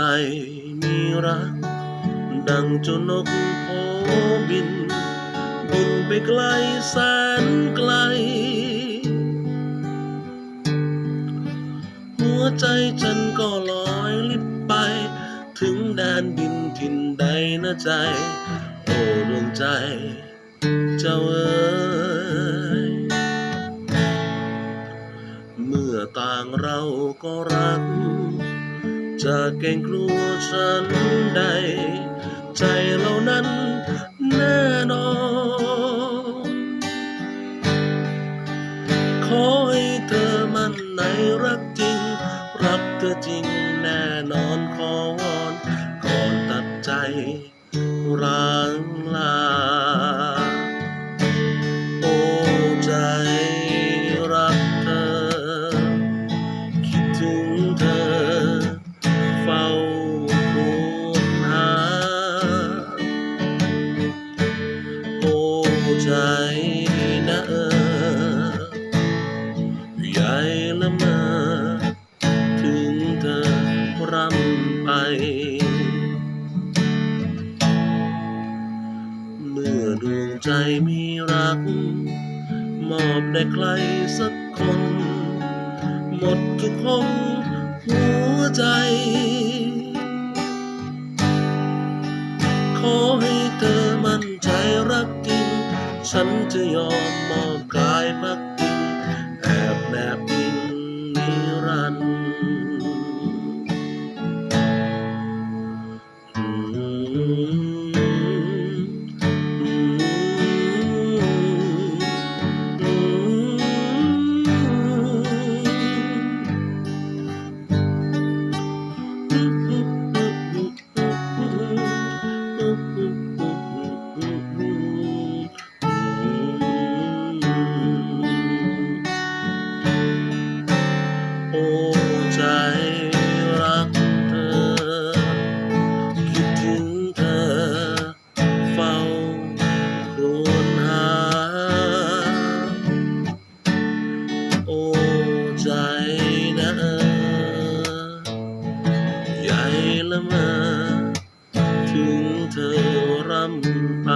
ใจมีรัก ดังจ้านกโผบิน บินไปไกลแสนไกล หัวใจฉันก็ลอยลิบไป ถึงแดนดินถิ่นใดนะใจ โอ้ดวงใจ เจ้าเอ๋ยเมื่อต่างเราก็รัก จะเก่งกลัวฉันใด ใจเรานั้นแน่นอน ขอให้เธอมันในรักจริง รักเธอจริงแน่นอนขอวอนก่อนตัดใจร้างลา ใจนะเออใหญ่ละมอถึงเธอรำไป เมื่อดวงใจมีรัก มอบได้ใครสักคน หมดทุกห้องหัวใจ ขอให้เธอมั่นใจ ฉันจะยอมมอบกายมาก ละเมอถึงเธอรำไป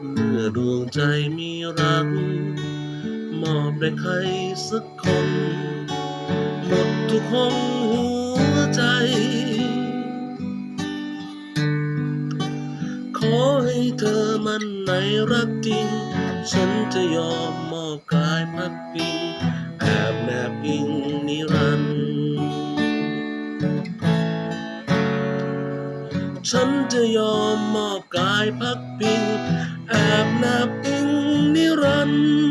เมื่อดวงใจมีรัก มอบได้ใครสักคนหมดทุกห้องหัวใจ ขอให้เธอมันในรักจริง ฉันจะยอมมอบกายพักพิง ฉันจะยอมมอบกายพักพิง แอบแนบอิงนิรันดร์